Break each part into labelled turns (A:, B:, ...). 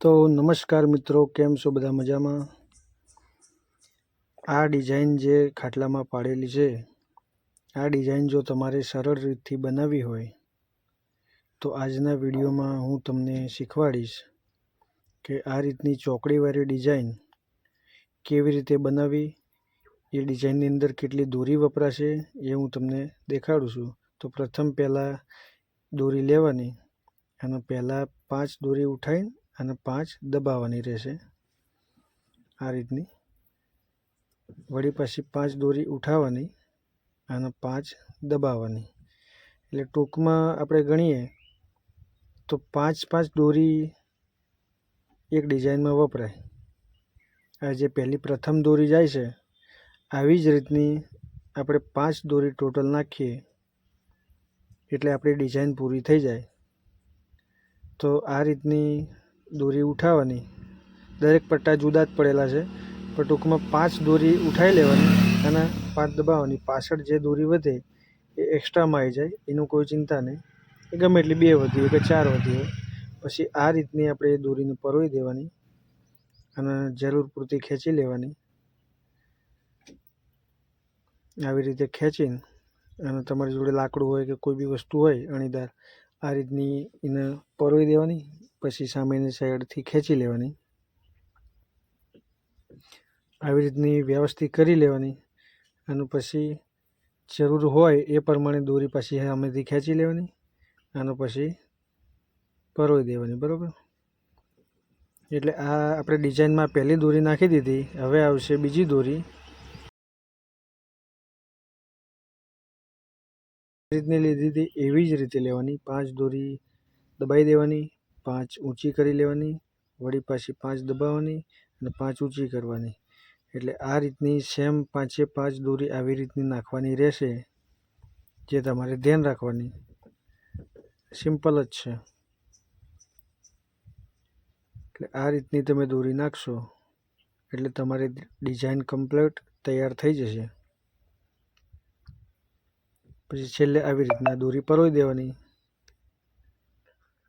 A: તો નમસ્કાર મિત્રો, કેમ છો બધા મજામાં? આ ડિઝાઇન જે ખાટલામાં પાડેલી છે, આ ડિઝાઇન જો તમારે સરળ રીતથી બનાવવી હોય, તો આજના વિડીયોમાં હું તમને શીખવાડીશ કે આ રીતની ચોકડીવાળી ડિઝાઇન કેવી રીતે બનાવવી, એ ડિઝાઇનની અંદર કેટલી દોરી વપરાશે એ હું તમને દેખાડું છું. તો પ્રથમ પહેલાં દોરી લેવાની અને પહેલાં પાંચ દોરી ઉઠાવી અને પાંચ દબાવવાની રહેશે આ રીતની. વળી પાછી પાંચ દોરી ઉઠાવવાની અને પાંચ દબાવવાની. એટલે ટૂંકમાં આપણે ગણીએ તો પાંચ પાંચ દોરી એક ડિઝાઇનમાં વપરાય. આ જે પહેલી પ્રથમ દોરી જાય છે, આવી જ રીતની આપણે પાંચ દોરી ટોટલ નાખીએ એટલે આપણી ડિઝાઇન પૂરી થઈ જાય. તો આ રીતની દોરી ઉઠાવવાની. દરેક પટ્ટા જુદા જ પડેલા છે, પણ ટૂંકમાં પાંચ દોરી ઉઠાવી લેવાની અને પાંચ દબાવવાની. પાછળ જે દોરી વધે એ એક્સ્ટ્રામાં આવી જાય, એનું કોઈ ચિંતા નહીં. એ ગમે એટલી બે વધી હોય કે ચાર વધી હોય. પછી આ રીતની આપણે એ દોરીને પરોવી દેવાની અને જરૂર પૂરતી ખેંચી લેવાની. આવી રીતે ખેંચીને અને તમારી જોડે લાકડું હોય કે કોઈ બી વસ્તુ હોય અણીદાર, આ રીતની એને પરોવી દેવાની પછી સામેની સાઈડથી ખેંચી લેવાની. આવી રીતની વ્યવસ્થિત કરી લેવાની. અને પછી જરૂર હોય એ પ્રમાણે દોરી પછી સામેથી ખેંચી લેવાની. અને પછી પરોવી દેવાની, બરાબર? એટલે આ આપણે ડિઝાઇનમાં પહેલી દોરી નાખી દીધી. હવે આવશે બીજી દોરી. રીતની લીધી હતી એવી જ રીતે લેવાની. પાંચ દોરી દબાઈ દેવાની. પાંચ ઊંચી કરી લેવાની, વળી પાછી પાંચ દબાવવાની અને પાંચ ઊંચી કરવાની. એટલે આ રીતની સેમ પાંચે પાંચ દોરી આવી રીતની નાખવાની રહેશે, જે તમારે ધ્યાન રાખવાની. સિમ્પલ જ છે. એટલે આ રીતની તમે દોરી નાખશો, એટલે તમારી ડિઝાઇન કમ્પ્લીટ તૈયાર થઈ જશે. પછી છેલ્લે આવી રીતના દોરી પરોવી દેવાની.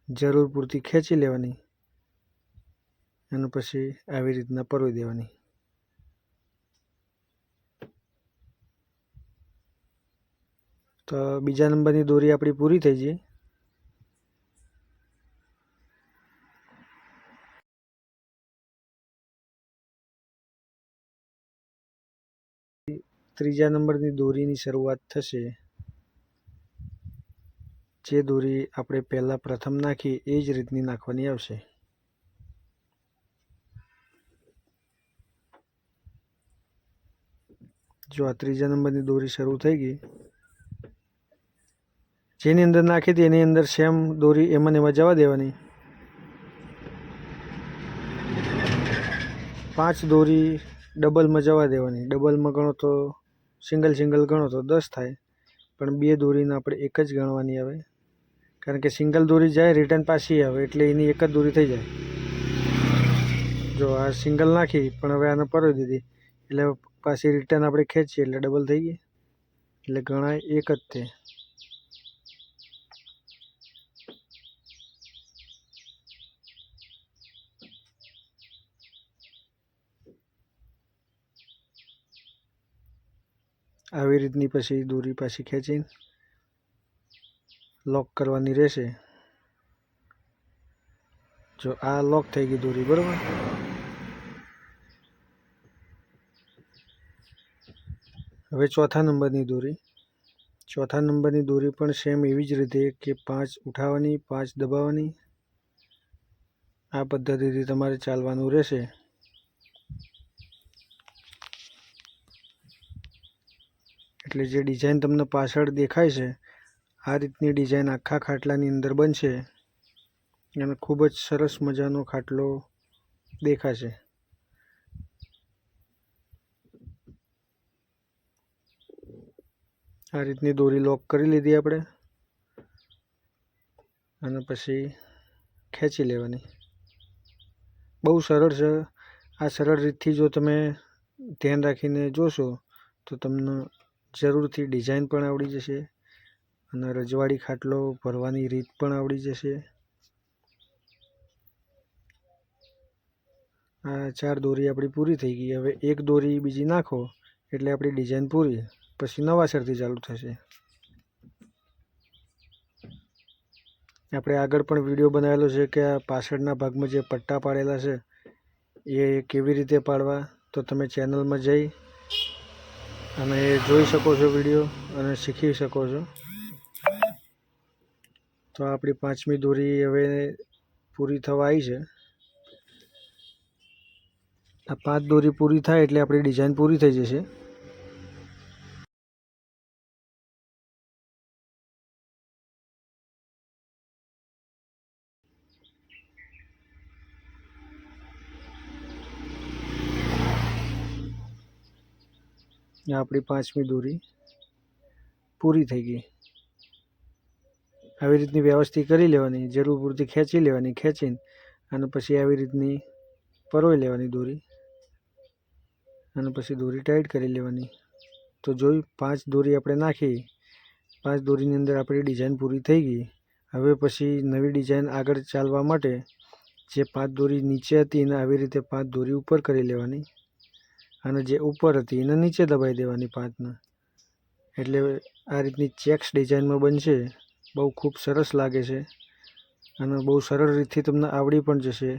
A: જરૂર પૂરતી ખેંચી લેવાની. અને પછી આવી રીતના પરોવી દેવાની. તો બીજા નંબરની દોરી આપણી પૂરી થઈ જઈ ત્રીજા નંબરની દોરીની શરૂઆત થશે. જે દોરી આપણે પહેલાં પ્રથમ નાખી, એ જ રીતની નાખવાની આવશે. જો આ ત્રીજા નંબરની દોરી શરૂ થઈ ગઈ. જેની અંદર નાખી હતી, એની અંદર સેમ દોરી એમાં એમાં જવા દેવાની. પાંચ દોરી ડબલમાં જવા દેવાની. ડબલમાં ગણો તો સિંગલ સિંગલ ગણો તો દસ થાય. પણ બે દોરીને આપણે એક જ ગણવાની આવે. કારણ કે સિંગલ દોરી જાય રિટર્ન પાછી આવે, એટલે એની એક જ દોરી થઈ જાય. જો આ સિંગલ નાખી, પણ હવે આને પરોવી દીધી. એટલે પાછી રિટર્ન આપણે ખેંચીએ, એટલે ડબલ થઈ ગઈ. એટલે ઘણા એક જ તે આવી રીતની પછી દોરી પાછી ખેંચીને લોક કરવાની રહેશે. જો આ લોક થઈ ગઈ દોરી, બરાબર? હવે ચોથા નંબરની દોરી. ચોથા નંબરની દોરી પણ સેમ એવી જ રીતે કે પાંચ ઉઠાવવાની, પાંચ દબાવવાની. આ પદ્ધતિથી તમારે ચાલવાનું રહેશે. એટલે જે ડિઝાઇન તમને પાછળ દેખાય છે આ રીતની ડિઝાઇન આખા ખાટલાની અંદર બનશે અને ખૂબ જ સરસ મજાનો ખાટલો દેખાશે. આ રીતની દોરી લોક કરી લીધી આપણે અને પછી ખેંચી લેવાની. બહુ સરળ છે. આ સરળ રીતથી જો તમે ધ્યાન રાખીને જોશો તો તમને જરૂરથી ડિઝાઇન પણ આવડી જશે. અને રજવાડી ખાટલો ભરવાની રીત પણ આવડી જશે. આ ચાર દોરી આપણી પૂરી થઈ ગઈ. હવે એક દોરી બીજી નાખો એટલે આપણી ડિઝાઇન પૂરી. પછી નવાસરથી ચાલુ થશે. આપણે આગળ પણ વીડિયો બનાવેલો છે કે આ પાછળના ભાગમાં જે પટ્ટા પાડેલા છે, એ કેવી રીતે પાડવા? તો તમે ચેનલમાં જઈ અને જોઈ શકો છો વીડિયો અને શીખી શકો છો. તો આપણી પાંચમી દોરી હવે પૂરી થવા આવી છે. આ પાંચ દોરી પૂરી થાય એટલે આપણી ડિઝાઇન પૂરી થઈ જશે. આપણી પાંચમી દોરી પૂરી થઈ ગઈ. આવી રીતની વ્યવસ્થિત કરી લેવાની જરૂર પૂરતી ખેંચી લેવાની, ખેંચીને અને પછી આવી રીતની પરોઈ લેવાની દોરી. અને પછી દોરી ટાઈટ કરી લેવાની. તો જોઈ, પાંચ દોરી આપણે નાખી. પાંચ દોરીની અંદર આપણી ડિઝાઇન પૂરી થઈ ગઈ. હવે પછી નવી ડિઝાઇન આગળ ચાલવા માટે જે પાંચ દોરી નીચે હતી એને આવી રીતે પાંચ દોરી ઉપર કરી લેવાની. અને જે ઉપર હતી એને નીચે દબાઈ દેવાની પાંચને. એટલે આ રીતની ચેક્સ ડિઝાઇનમાં બનશે. બહુ ખૂબ સરસ લાગે છે અને બહુ સરળ રીતથી તમને આવડી પણ જશે.